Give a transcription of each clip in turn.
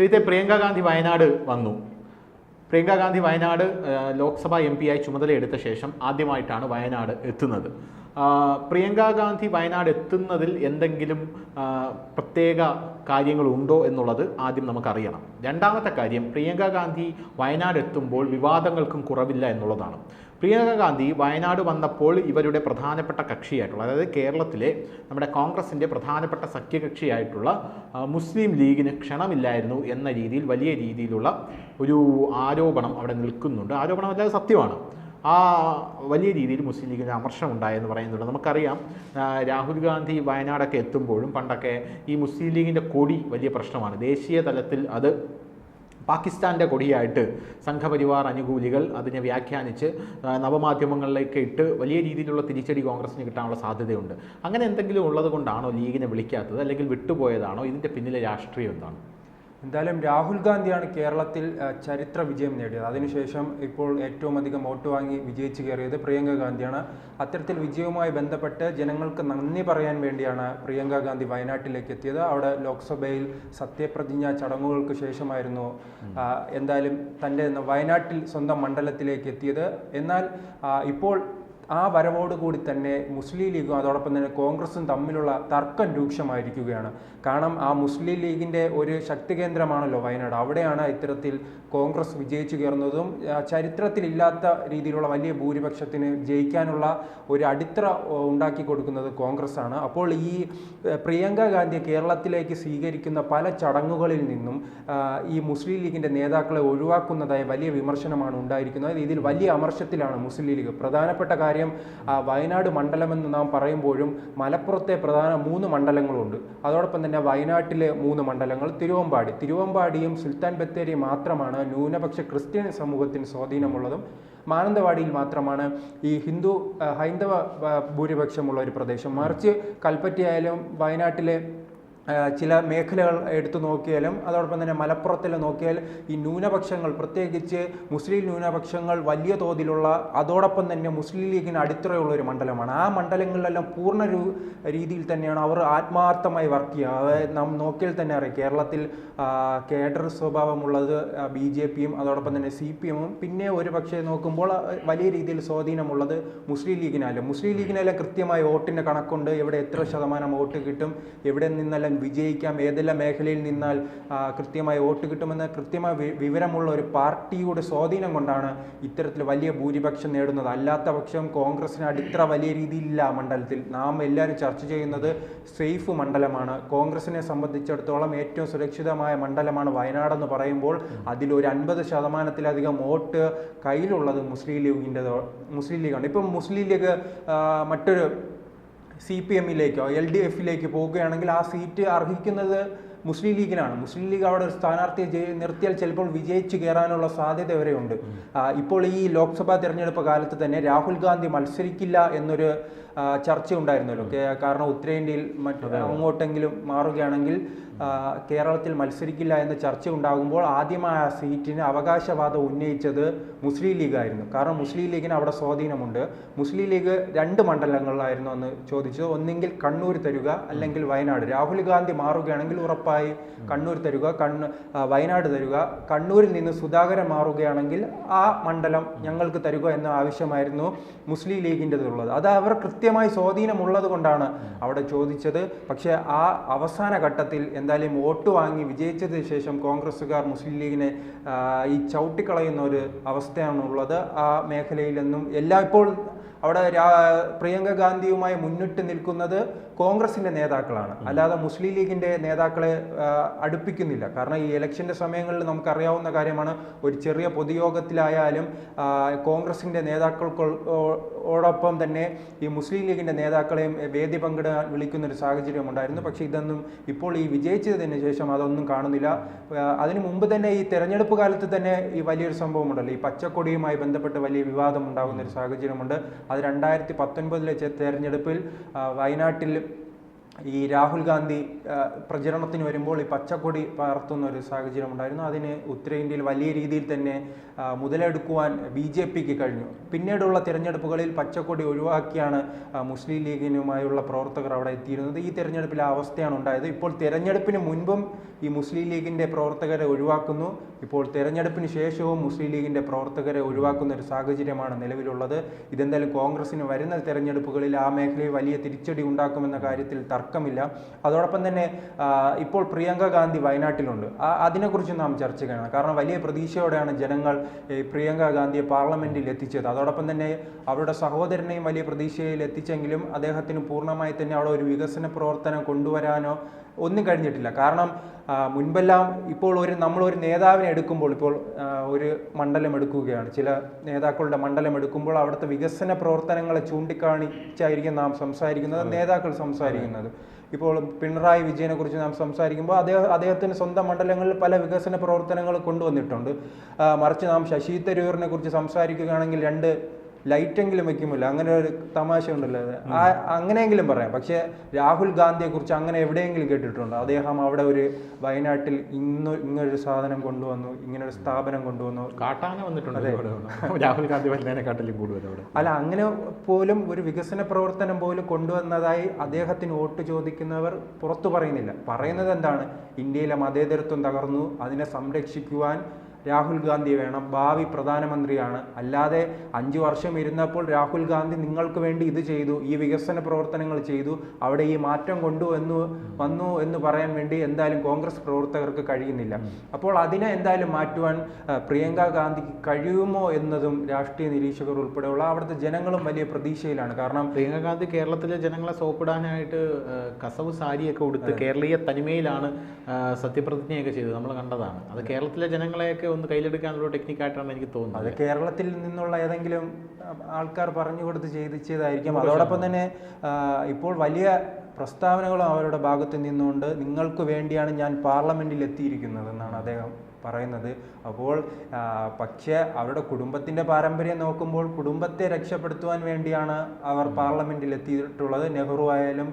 ശ്രീത്തെ പ്രിയങ്ക ഗാന്ധി വയനാട് വന്നു. പ്രിയങ്ക ഗാന്ധി വയനാട് ലോക്സഭാ എം ആയി ചുമതലയെടുത്ത ശേഷം ആദ്യമായിട്ടാണ് വയനാട് എത്തുന്നത്. പ്രിയങ്ക ഗാന്ധി വയനാട് എത്തുന്നതിൽ എന്തെങ്കിലും പ്രത്യേക കാര്യങ്ങളുണ്ടോ എന്നുള്ളത് ആദ്യം നമുക്കറിയണം. രണ്ടാമത്തെ കാര്യം പ്രിയങ്ക ഗാന്ധി വയനാട് എത്തുമ്പോൾ വിവാദങ്ങൾക്കും കുറവില്ല എന്നുള്ളതാണ്. പ്രിയങ്ക ഗാന്ധി വയനാട് വന്നപ്പോൾ ഇവരുടെ പ്രധാനപ്പെട്ട കക്ഷിയായിട്ടുള്ള അതായത് കേരളത്തിലെ നമ്മുടെ കോൺഗ്രസിന്റെ പ്രധാനപ്പെട്ട സഖ്യകക്ഷിയായിട്ടുള്ള മുസ്ലിം ലീഗിന് ക്ഷണമില്ലായിരുന്നു എന്ന രീതിയിൽ വലിയ രീതിയിലുള്ള ഒരു ആരോപണം അവിടെ നിൽക്കുന്നുണ്ട്. ആരോപണം അല്ലാതെ സത്യമാണ്. ആ വലിയ രീതിയിൽ മുസ്ലിം ലീഗിന് അമർഷം ഉണ്ടായെന്ന് പറയുന്നുണ്ട്. നമുക്കറിയാം രാഹുൽ ഗാന്ധി വയനാടൊക്കെ എത്തുമ്പോഴും പണ്ടൊക്കെ ഈ മുസ്ലിം ലീഗിന്റെ കൊടി വലിയ പ്രശ്നമാണ്. ദേശീയ തലത്തിൽ അത് പാകിസ്ഥാന്റെ കൊടിയായിട്ട് സംഘപരിവാർ അനുകൂലികൾ അതിനെ വ്യാഖ്യാനിച്ച് നവമാധ്യമങ്ങളിലേക്ക് ഇട്ട് വലിയ രീതിയിലുള്ള തിരിച്ചടി കോൺഗ്രസ്സിന് കിട്ടാനുള്ള സാധ്യതയുണ്ട്. അങ്ങനെ എന്തെങ്കിലും ഉള്ളത് കൊണ്ടാണോ ലീഗിനെ വിളിക്കാത്തത്? അല്ലെങ്കിൽ വിട്ടുപോയതാണോ? ഇതിന്റെ പിന്നിലെ രാഷ്ട്രീയം എന്താണ്? എന്തായാലും രാഹുൽ ഗാന്ധിയാണ് കേരളത്തിൽ ചരിത്ര വിജയം നേടിയത്. അതിനുശേഷം ഇപ്പോൾ ഏറ്റവും അധികം വോട്ട് വാങ്ങി വിജയിച്ചു കയറിയത് പ്രിയങ്ക ഗാന്ധിയാണ്. അത്തരത്തിൽ വിജയവുമായി ബന്ധപ്പെട്ട് ജനങ്ങൾക്ക് നന്ദി പറയാൻ വേണ്ടിയാണ് പ്രിയങ്ക ഗാന്ധി വയനാട്ടിലേക്ക് എത്തിയത്. അവിടെ ലോക്സഭയിൽ സത്യപ്രതിജ്ഞ ചടങ്ങുകൾക്ക് ശേഷമായിരുന്നു എന്തായാലും തന്റെ വയനാട്ടിൽ സ്വന്തം മണ്ഡലത്തിലേക്ക് എത്തിയത്. എന്നാൽ ഇപ്പോൾ ആ വരവോടുകൂടി തന്നെ മുസ്ലിം ലീഗും അതോടൊപ്പം തന്നെ കോൺഗ്രസും തമ്മിലുള്ള തർക്കം രൂക്ഷമായിരിക്കുകയാണ്. കാരണം ആ മുസ്ലിം ലീഗിന്റെ ഒരു ശക്തി കേന്ദ്രമാണല്ലോ വയനാട്. അവിടെയാണ് ഇത്തരത്തിൽ കോൺഗ്രസ് വിജയിച്ചു കയറുന്നതും ചരിത്രത്തിലില്ലാത്ത രീതിയിലുള്ള വലിയ ഭൂരിപക്ഷത്തിന് ജയിക്കാനുള്ള ഒരു അടിത്തറ ഉണ്ടാക്കി കൊടുക്കുന്നത് കോൺഗ്രസ് ആണ് അപ്പോൾ ഈ പ്രിയങ്ക ഗാന്ധിയെ കേരളത്തിലേക്ക് സ്വീകരിക്കുന്ന പല ചടങ്ങുകളിൽ നിന്നും ഈ മുസ്ലിം ലീഗിന്റെ നേതാക്കളെ ഒഴിവാക്കുന്നതായ വലിയ വിമർശനമാണ് ഉണ്ടായിരിക്കുന്നത്. ഇതിൽ വലിയ അമർശത്തിലാണ് മുസ്ലിം ലീഗ്. പ്രധാനപ്പെട്ട കാര്യം ആ, വയനാട് മണ്ഡലമെന്ന് നാം പറയുമ്പോഴും മലപ്പുറത്തെ പ്രധാന മൂന്ന് മണ്ഡലങ്ങളുണ്ട്. അതോടൊപ്പം തന്നെ വയനാട്ടിലെ മൂന്ന് മണ്ഡലങ്ങൾ തിരുവമ്പാടി. തിരുവമ്പാടിയും സുൽത്താൻ ബത്തേരി മാത്രമാണ് ന്യൂനപക്ഷ ക്രിസ്ത്യൻ സമൂഹത്തിന് സ്വാധീനമുള്ളതും. മാനന്തവാടിയിൽ മാത്രമാണ് ഈ ഹിന്ദു ഹൈന്ദവ ഭൂരിപക്ഷമുള്ള ഒരു പ്രദേശം. മറിച്ച് കൽപ്പറ്റയായാലും വയനാട്ടിലെ ചില മേഖലകൾ എടുത്തു നോക്കിയാലും അതോടൊപ്പം തന്നെ മലപ്പുറത്തിൽ നോക്കിയാൽ ഈ ന്യൂനപക്ഷങ്ങൾ പ്രത്യേകിച്ച് മുസ്ലിം ന്യൂനപക്ഷങ്ങൾ വലിയ തോതിലുള്ള അതോടൊപ്പം തന്നെ മുസ്ലിം ലീഗിന് അടിത്തറയുള്ള ഒരു മണ്ഡലമാണ്. ആ മണ്ഡലങ്ങളിലെല്ലാം പൂർണ രീതിയിൽ തന്നെയാണ് അവർ ആത്മാർത്ഥമായി വർക്ക് ചെയ്യുക. നാം നോക്കിയാൽ തന്നെ അറിയാം. കേരളത്തിൽ കേഡർ സ്വഭാവമുള്ളത് ബി ജെ പിയും അതോടൊപ്പം തന്നെ സി പി എമ്മും. പിന്നെ ഒരു പക്ഷേ നോക്കുമ്പോൾ വലിയ രീതിയിൽ സ്വാധീനമുള്ളത് മുസ്ലിം ലീഗിനാലും. മുസ്ലിം ലീഗിനെല്ലാം കൃത്യമായി വോട്ടിന്റെ കണക്കുണ്ട്. എവിടെ എത്ര ശതമാനം വോട്ട് കിട്ടും? എവിടെ നിന്നെല്ലാം വിജയിക്കാം. ഏതെല്ലാം മേഖലയിൽ നിന്നാൽ കൃത്യമായി വോട്ട് കിട്ടുമെന്ന് കൃത്യമായ വിവരമുള്ള ഒരു പാർട്ടിയുടെ സ്വാധീനം കൊണ്ടാണ് ഇത്തരത്തിൽ വലിയ ഭൂരിപക്ഷം നേടുന്നത്. അല്ലാത്ത പക്ഷം കോൺഗ്രസിന് അടിത്തറ വലിയ രീതിയിലില്ല മണ്ഡലത്തിൽ. നാം എല്ലാവരും ചർച്ച ചെയ്യുന്നത് സേഫ് മണ്ഡലമാണ്. കോൺഗ്രസിനെ സംബന്ധിച്ചിടത്തോളം ഏറ്റവും സുരക്ഷിതമായ മണ്ഡലമാണ് വയനാടെന്ന് പറയുമ്പോൾ അതിലൊരു അൻപത് ശതമാനത്തിലധികം വോട്ട് കയ്യിലുള്ളത് മുസ്ലിം ലീഗിന്റെ മുസ്ലിം ലീഗാണ്. ഇപ്പം മുസ്ലിം ലീഗ് മറ്റൊരു സി പി എമ്മിലേക്കോ എൽ ഡി എഫിലേക്ക് പോവുകയാണെങ്കിൽ ആ സീറ്റ് അർഹിക്കുന്നത് മുസ്ലിം ലീഗിനാണ്. മുസ്ലിം ലീഗ് അവിടെ ഒരു സ്ഥാനാർത്ഥിയെ നിർത്തിയാൽ ചിലപ്പോൾ വിജയിച്ചു കയറാനുള്ള സാധ്യത വരെയുണ്ട് ഇപ്പോൾ ഈ ലോക്സഭാ തിരഞ്ഞെടുപ്പ് കാലത്ത് തന്നെ രാഹുൽ ഗാന്ധി മത്സരിക്കില്ല എന്നൊരു ചർച്ച ഉണ്ടായിരുന്നല്ലോ. കാരണം ഉത്തരേന്ത്യയിൽ മറ്റു അങ്ങോട്ടെങ്കിലും മാറുകയാണെങ്കിൽ കേരളത്തിൽ മത്സരിക്കില്ല എന്ന ചർച്ച ഉണ്ടാകുമ്പോൾ ആദ്യമായി ആ സീറ്റിന് അവകാശവാദം ഉന്നയിച്ചത് മുസ്ലിം ലീഗായിരുന്നു കാരണം മുസ്ലിം ലീഗിന് അവിടെ സ്വാധീനമുണ്ട്. മുസ്ലിം ലീഗ് രണ്ട് മണ്ഡലങ്ങളിലായിരുന്നു അന്ന് ചോദിച്ചത്. ഒന്നെങ്കിൽ കണ്ണൂർ തരുക അല്ലെങ്കിൽ വയനാട്. രാഹുൽ ഗാന്ധി മാറുകയാണെങ്കിൽ ഉറപ്പായി കണ്ണൂർ തരുക കണ്ണ് വയനാട് തരുക. കണ്ണൂരിൽ നിന്ന് സുധാകരൻ മാറുകയാണെങ്കിൽ ആ മണ്ഡലം ഞങ്ങൾക്ക് തരുക എന്ന ആവശ്യമായിരുന്നു മുസ്ലിം ലീഗിന്റെതുള്ളത്. അത് അവർ കൃത്യമായി സ്വാധീനമുള്ളത് കൊണ്ടാണ് അവിടെ ചോദിച്ചത്. പക്ഷേ ആ അവസാന ഘട്ടത്തിൽ എന്തായാലും വോട്ട് വാങ്ങി വിജയിച്ചതിന് ശേഷം കോൺഗ്രസ്സുകാർ മുസ്ലിം ലീഗിനെ ഈ ചവിട്ടിക്കളയുന്ന ഒരു അവസ്ഥയാണുള്ളത് ആ മേഖലയിലെന്നും എല്ലാ ഇപ്പോൾ അവിടെ പ്രിയങ്ക ഗാന്ധിയുമായി മുന്നിട്ട് നിൽക്കുന്നത് കോൺഗ്രസിന്റെ നേതാക്കളാണ്. അല്ലാതെ മുസ്ലിം ലീഗിന്റെ നേതാക്കളെ അടുപ്പിക്കുന്നില്ല. കാരണം ഈ ഇലക്ഷന്റെ സമയങ്ങളിൽ നമുക്കറിയാവുന്ന കാര്യമാണ് ഒരു ചെറിയ പൊതുയോഗത്തിലായാലും കോൺഗ്രസിന്റെ കോൺഗ്രസിന്റെ നേതാക്കൾക്കോടൊപ്പം തന്നെ ഈ മുസ്ലിം ലീഗിന്റെ നേതാക്കളെയും വേദി പങ്കിടാൻ വിളിക്കുന്ന ഒരു സാഹചര്യം ഉണ്ടായിരുന്നു. പക്ഷേ ഇതൊന്നും ഇപ്പോൾ ഈ വിജയിച്ചതിന് ശേഷം അതൊന്നും കാണുന്നില്ല. അതിനു മുമ്പ് തന്നെ ഈ തെരഞ്ഞെടുപ്പ് കാലത്ത് തന്നെ ഈ വലിയൊരു സംഭവം ഉണ്ടല്ലോ ഈ പച്ചക്കൊടിയുമായി ബന്ധപ്പെട്ട് വലിയ വിവാദം ഉണ്ടാകുന്ന ഒരു സാഹചര്യമുണ്ട്. അത് രണ്ടായിരത്തി പത്തൊൻപതിലെ തെരഞ്ഞെടുപ്പിൽ വയനാട്ടിൽ ഈ രാഹുൽ ഗാന്ധി പ്രചരണത്തിന് വരുമ്പോൾ ഈ പച്ചക്കൊടി പകർത്തുന്ന ഒരു സാഹചര്യം ഉണ്ടായിരുന്നു. അതിന് ഉത്തരേന്ത്യയിൽ വലിയ രീതിയിൽ തന്നെ മുതലെടുക്കുവാൻ ബി ജെ പിക്ക് കഴിഞ്ഞു. പിന്നീടുള്ള തിരഞ്ഞെടുപ്പുകളിൽ പച്ചക്കൊടി ഒഴിവാക്കിയാണ് മുസ്ലിം ലീഗിനുമായുള്ള പ്രവർത്തകർ അവിടെ എത്തിയിരുന്നത്. ഈ തിരഞ്ഞെടുപ്പിലെ അവസ്ഥയാണ് ഉണ്ടായത്. ഇപ്പോൾ തിരഞ്ഞെടുപ്പിന് മുൻപും ഈ മുസ്ലിം ലീഗിന്റെ പ്രവർത്തകരെ ഒഴിവാക്കുന്നു. ഇപ്പോൾ തിരഞ്ഞെടുപ്പിന് ശേഷവും മുസ്ലിം ലീഗിന്റെ പ്രവർത്തകരെ ഒഴിവാക്കുന്ന ഒരു സാഹചര്യമാണ് നിലവിലുള്ളത്. ഇതെന്തായാലും കോൺഗ്രസിന് വരുന്ന തിരഞ്ഞെടുപ്പുകളിൽ ആ മേഖലയിൽ വലിയ തിരിച്ചടി ഉണ്ടാക്കുമെന്ന കാര്യത്തിൽ തർക്കമില്ല അതോടൊപ്പം തന്നെ ഇപ്പോൾ പ്രിയങ്ക ഗാന്ധി വയനാട്ടിലുണ്ട്. അതിനെക്കുറിച്ച് നാം ചർച്ച ചെയ്യണം. കാരണം വലിയ പ്രതീക്ഷയോടെയാണ് ജനങ്ങൾ പ്രിയങ്ക ഗാന്ധിയെ പാർലമെന്റിൽ എത്തിച്ചത്. അതോടൊപ്പം തന്നെ അവരുടെ സഹോദരനെയും വലിയ പ്രതീക്ഷയിൽ എത്തിച്ചെങ്കിലും അദ്ദേഹത്തിന് പൂർണമായി തന്നെ അവിടെ ഒരു വികസന പ്രവർത്തനം കൊണ്ടുവരാനോ ഒന്നും കഴിഞ്ഞിട്ടില്ല. കാരണം മുൻപെല്ലാം ഇപ്പോൾ ഒരു നമ്മൾ ഒരു നേതാവിനെ എടുക്കുമ്പോൾ ഇപ്പോൾ ഒരു മണ്ഡലം എടുക്കുകയാണ്. ചില നേതാക്കളുടെ മണ്ഡലം എടുക്കുമ്പോൾ അവിടുത്തെ വികസന പ്രവർത്തനങ്ങളെ ചൂണ്ടിക്കാണിച്ചായിരിക്കും നാം സംസാരിക്കുന്നത് നേതാക്കൾ സംസാരിക്കുന്നത്. ഇപ്പോൾ പിണറായി വിജയനെ കുറിച്ച് നാം സംസാരിക്കുമ്പോൾ അദ്ദേഹം അദ്ദേഹത്തിന് സ്വന്തം മണ്ഡലങ്ങളിൽ പല വികസന പ്രവർത്തനങ്ങൾ കൊണ്ടുവന്നിട്ടുണ്ട്. മറിച്ച് നാം ശശി തരൂരിനെ കുറിച്ച് സംസാരിക്കുകയാണെങ്കിൽ രണ്ട് ലൈറ്റെങ്കിലും വെക്കുമില്ല അങ്ങനെ ഒരു തമാശ ഉണ്ടല്ലോ. അങ്ങനെയെങ്കിലും പറയാം. പക്ഷേ രാഹുൽ ഗാന്ധിയെ കുറിച്ച് അങ്ങനെ എവിടെയെങ്കിലും കേട്ടിട്ടുണ്ടോ? അദ്ദേഹം അവിടെ ഒരു വയനാട്ടിൽ ഇന്ന് ഇങ്ങനൊരു സാധനം കൊണ്ടുവന്നു ഇങ്ങനെ ഒരു സ്ഥാപനം കൊണ്ടുവന്നു. കാട്ടാന വന്നിട്ടുണ്ട്. രാഹുൽ ഗാന്ധി കൂടുതൽ അല്ല അങ്ങനെ പോലും ഒരു വികസന പ്രവർത്തനം പോലും കൊണ്ടുവന്നതായി അദ്ദേഹത്തിന് വോട്ട് ചോദിക്കുന്നവർ പുറത്തു പറയുന്നില്ല. പറയുന്നത് എന്താണ്? ഇന്ത്യയിലെ മതേതരത്വം തകർന്നു അതിനെ സംരക്ഷിക്കുവാൻ രാഹുൽ ഗാന്ധി വേണം. ഭാവി പ്രധാനമന്ത്രിയാണ്. അല്ലാതെ അഞ്ചു വർഷം ഇരുന്നപ്പോൾ രാഹുൽ ഗാന്ധി നിങ്ങൾക്ക് വേണ്ടി ഇത് ചെയ്തു ഈ വികസന പ്രവർത്തനങ്ങൾ ചെയ്തു അവിടെ ഈ മാറ്റം കൊണ്ടു എന്ന് വന്നു എന്ന് പറയാൻ വേണ്ടി എന്തായാലും കോൺഗ്രസ് പ്രവർത്തകർക്ക് കഴിയുന്നില്ല. അപ്പോൾ അതിനെ എന്തായാലും മാറ്റുവാൻ പ്രിയങ്ക ഗാന്ധിക്ക് കഴിയുമോ എന്നതും രാഷ്ട്രീയ നിരീക്ഷകർ ഉൾപ്പെടെയുള്ള അവിടുത്തെ ജനങ്ങളും വലിയ പ്രതീക്ഷയിലാണ്. കാരണം പ്രിയങ്ക ഗാന്ധി കേരളത്തിലെ ജനങ്ങളെ സോപ്പിടാനായിട്ട് കസവ് സാരിയൊക്കെ ഉടുത്ത് കേരളീയ തനിമയിലാണ് സത്യപ്രതിജ്ഞയൊക്കെ ചെയ്തത്. നമ്മൾ കണ്ടതാണ്. അത്. കേരളത്തിലെ ജനങ്ങളെയൊക്കെ ഒന്ന് കയ്യിലെടുക്കാനുള്ള ടെക്നിക്കായിട്ടാണ് എനിക്ക് തോന്നുന്നത്. അത് കേരളത്തിൽ നിന്നുള്ള ഏതെങ്കിലും ആൾക്കാർ പറഞ്ഞു കൊടുത്ത് ചെയ്തിച്ചതായിരിക്കും അതോടൊപ്പം തന്നെ ഇപ്പോൾ വലിയ പ്രസ്താവനകളും അവരുടെ ഭാഗത്ത് നിന്നുകൊണ്ട് നിങ്ങൾക്ക് വേണ്ടിയാണ് ഞാൻ പാർലമെന്റിൽ എത്തിയിരിക്കുന്നത് എന്നാണ് അദ്ദേഹം പറയുന്നത്. അപ്പോൾ പക്ഷേ അവരുടെ കുടുംബത്തിന്റെ പാരമ്പര്യം നോക്കുമ്പോൾ കുടുംബത്തെ രക്ഷപ്പെടുത്തുവാൻ വേണ്ടിയാണ് അവർ പാർലമെന്റിൽ എത്തിയിട്ടുള്ളത് നെഹ്റു ആയാലും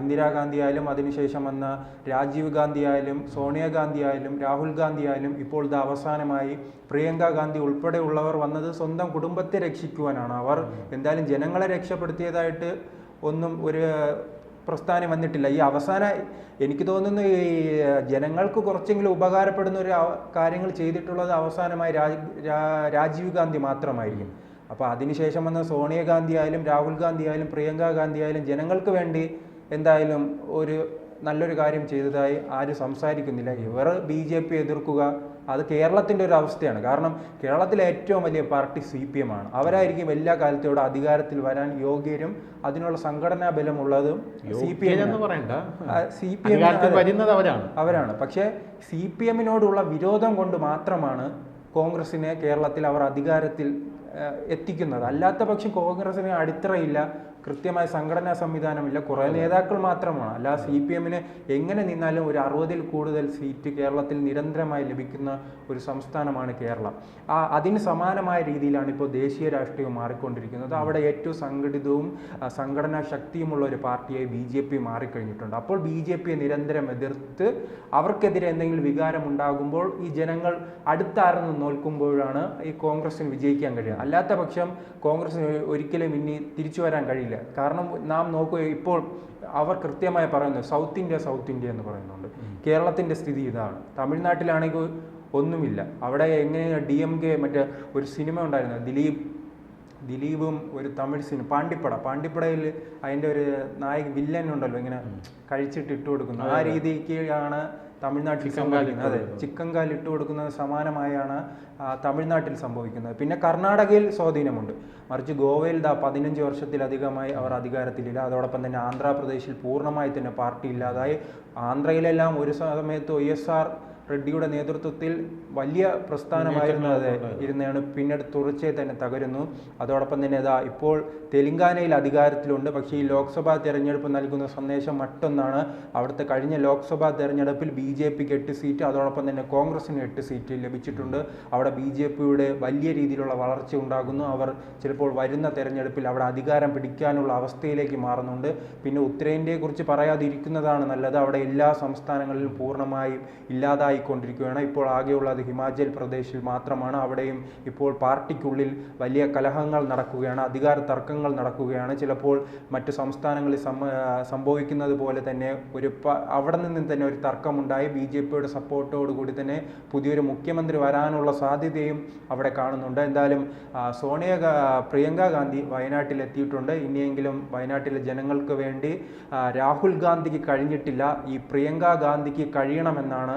ഇന്ദിരാഗാന്ധി ആയാലും അതിനുശേഷം വന്ന രാജീവ് ഗാന്ധി ആയാലും സോണിയാഗാന്ധി ആയാലും രാഹുൽ ഗാന്ധി ആയാലും ഇപ്പോൾ ഇത് അവസാനമായി പ്രിയങ്ക ഗാന്ധി ഉൾപ്പെടെയുള്ളവർ വന്നത് സ്വന്തം കുടുംബത്തെ രക്ഷിക്കുവാനാണ്. അവർ എന്തായാലും ജനങ്ങളെ രക്ഷപ്പെടുത്തിയതായിട്ട് ഒന്നും ഒരു പ്രസ്ഥാനം വന്നിട്ടില്ല. ഈ അവസാന എനിക്ക് തോന്നുന്നു ഈ ജനങ്ങൾക്ക് കുറച്ചെങ്കിലും ഉപകാരപ്പെടുന്ന ഒരു കാര്യങ്ങൾ ചെയ്തിട്ടുള്ളത് അവസാനമായി രാജ് രാജീവ് ഗാന്ധി മാത്രമായിരിക്കും. അപ്പോൾ അതിനുശേഷം വന്ന സോണിയാഗാന്ധി ആയാലും രാഹുൽ ഗാന്ധി ആയാലും പ്രിയങ്ക ഗാന്ധി ആയാലും ജനങ്ങൾക്ക് വേണ്ടി എന്തായാലും ഒരു നല്ലൊരു കാര്യം ചെയ്തതായി ആരും സംസാരിക്കുന്നില്ല. ഇവർ ബി എതിർക്കുക അത് കേരളത്തിന്റെ ഒരു അവസ്ഥയാണ്. കാരണം കേരളത്തിലെ ഏറ്റവും വലിയ പാർട്ടി സി പി എം ആണ്. അവരായിരിക്കും എല്ലാ കാലത്തോടെ അധികാരത്തിൽ വരാൻ യോഗ്യരും അതിനുള്ള സംഘടനാ ബലമുള്ളതും സി പി എം എന്ന് പറയണ്ട. സി പി എം വരുന്നത് അവരാണ്. അവരാണ്. പക്ഷേ സി പി എമ്മിനോടുള്ള വിരോധം കൊണ്ട് മാത്രമാണ് കോൺഗ്രസിനെ കേരളത്തിൽ അവർ അധികാരത്തിൽ എത്തിക്കുന്നത്. അല്ലാത്ത പക്ഷം കോൺഗ്രസിന് അടിത്തറയില്ല കൃത്യമായ സംഘടനാ സംവിധാനമില്ല. കുറേ നേതാക്കൾ മാത്രമാണ്. അല്ല സി പി എമ്മിന് എങ്ങനെ നിന്നാലും ഒരു അറുപതിൽ കൂടുതൽ സീറ്റ് കേരളത്തിൽ നിരന്തരമായി ലഭിക്കുന്ന ഒരു സംസ്ഥാനമാണ് കേരളം. ആ അതിന് സമാനമായ രീതിയിലാണ് ഇപ്പോൾ ദേശീയ രാഷ്ട്രീയം മാറിക്കൊണ്ടിരിക്കുന്നത്. അവിടെ ഏറ്റവും സംഘടിതവും സംഘടനാ ശക്തിയുമുള്ള ഒരു പാർട്ടിയായി ബി ജെ പി മാറിക്കഴിഞ്ഞിട്ടുണ്ട്. അപ്പോൾ ബി ജെ പിയെ നിരന്തരം എതിർത്ത് അവർക്കെതിരെ എന്തെങ്കിലും വികാരം ഉണ്ടാകുമ്പോൾ ഈ ജനങ്ങൾ അടുത്താർന്ന് നോൽക്കുമ്പോഴാണ് ഈ കോൺഗ്രസിന് വിജയിക്കാൻ കഴിയുക. അല്ലാത്ത പക്ഷം കോൺഗ്രസിന് ഒരിക്കലും ഇനി തിരിച്ചു വരാൻ കഴിയില്ല. കാരണം നാം നോക്കുക ഇപ്പോൾ അവർ കൃത്യമായി പറയുന്നു സൗത്ത് ഇന്ത്യ സൗത്ത് ഇന്ത്യ എന്ന് പറയുന്നുണ്ട്. കേരളത്തിന്റെ സ്ഥിതി ഇതാണ്. തമിഴ്നാട്ടിലാണെങ്കിൽ ഒന്നുമില്ല. അവിടെ എങ്ങനെയാണ് ഡി എം കെ മറ്റേ ഒരു സിനിമ ഉണ്ടായിരുന്നു. ദിലീപ് ദിലീപും ഒരു തമിഴ് സിനിമ പാണ്ടിപ്പട. പാണ്ടിപ്പടയിൽ അതിന്റെ ഒരു നായക വില്ലൻ ഉണ്ടല്ലോ ഇങ്ങനെ കഴിച്ചിട്ട് ഇട്ട് കൊടുക്കുന്നു ആ രീതിക്കാണ് തമിഴ്നാട്ടിൽ സംഭവിക്കുന്നത്. അതെ. ചിക്കൻ കാൽ ഇട്ട് കൊടുക്കുന്നത് സമാനമായാണ് തമിഴ്നാട്ടിൽ സംഭവിക്കുന്നത്. പിന്നെ കർണാടകയിൽ സ്വാധീനമുണ്ട്. മറിച്ച് ഗോവയിൽ ദാ പതിനഞ്ച് വർഷത്തിലധികമായി അവർ അധികാരത്തിലില്ല. അതോടൊപ്പം തന്നെ ആന്ധ്രാപ്രദേശിൽ പൂർണമായി തന്നെ പാർട്ടി ഇല്ലാതായി. ആന്ധ്രയിലെല്ലാം ഒരു സമയത്ത് ഒ എസ് ആർ റെഡ്ഡിയുടെ നേതൃത്വത്തിൽ വലിയ പ്രസ്ഥാനമായിരുന്നു അത് ഇരുന്നാണ് പിന്നീട് തുടർച്ചയായി തന്നെ തകരുന്നു. അതോടൊപ്പം തന്നെ ഇതാ ഇപ്പോൾ തെലങ്കാനയിൽ അധികാരത്തിലുണ്ട്. പക്ഷേ ഈ ലോക്സഭാ തെരഞ്ഞെടുപ്പ് നൽകുന്ന സന്ദേശം മറ്റൊന്നാണ്. അവിടുത്തെ കഴിഞ്ഞ ലോക്സഭാ തെരഞ്ഞെടുപ്പിൽ ബി ജെ പിക്ക് എട്ട് സീറ്റ് അതോടൊപ്പം തന്നെ കോൺഗ്രസിന് എട്ട് സീറ്റ് ലഭിച്ചിട്ടുണ്ട്. അവിടെ ബി ജെ പിയുടെ വലിയ രീതിയിലുള്ള വളർച്ച ഉണ്ടാകുന്നു. അവർ ചിലപ്പോൾ വരുന്ന തെരഞ്ഞെടുപ്പിൽ അവിടെ അധികാരം പിടിക്കാനുള്ള അവസ്ഥയിലേക്ക് മാറുന്നുണ്ട്. പിന്നെ ഉത്തരേന്ത്യയെക്കുറിച്ച് പറയാതിരിക്കുന്നതാണ് നല്ലത്. അവിടെ എല്ലാ സംസ്ഥാനങ്ങളിലും പൂർണമായും ഇല്ലാതായിക്കൊണ്ടിരിക്കുകയാണ് ഇപ്പോൾ ആകെയുള്ളത് ഹിമാചൽ പ്രദേശിൽ മാത്രമാണ്. അവിടെയും ഇപ്പോൾ പാർട്ടിക്കുള്ളിൽ വലിയ കലഹങ്ങൾ നടക്കുകയാണ് അധികാര തർക്കങ്ങൾ നടക്കുകയാണ്. ചിലപ്പോൾ മറ്റ് സംസ്ഥാനങ്ങളിൽ സംഭവിക്കുന്നത് പോലെ തന്നെ ഒരു അവിടെ നിന്നും തന്നെ ഒരു തർക്കമുണ്ടായി. ബി ജെ പിയുടെ സപ്പോർട്ടോടുകൂടി തന്നെ പുതിയൊരു മുഖ്യമന്ത്രി വരാനുള്ള സാധ്യതയും അവിടെ കാണുന്നുണ്ട്. എന്തായാലും സോണിയ പ്രിയങ്ക ഗാന്ധി വയനാട്ടിൽ എത്തിയിട്ടുണ്ട്. ഇനിയെങ്കിലും വയനാട്ടിലെ ജനങ്ങൾക്ക് വേണ്ടി രാഹുൽ ഗാന്ധിക്ക് കഴിഞ്ഞിട്ടില്ല. ഈ പ്രിയങ്ക ഗാന്ധിക്ക് കഴിയണമെന്നാണ്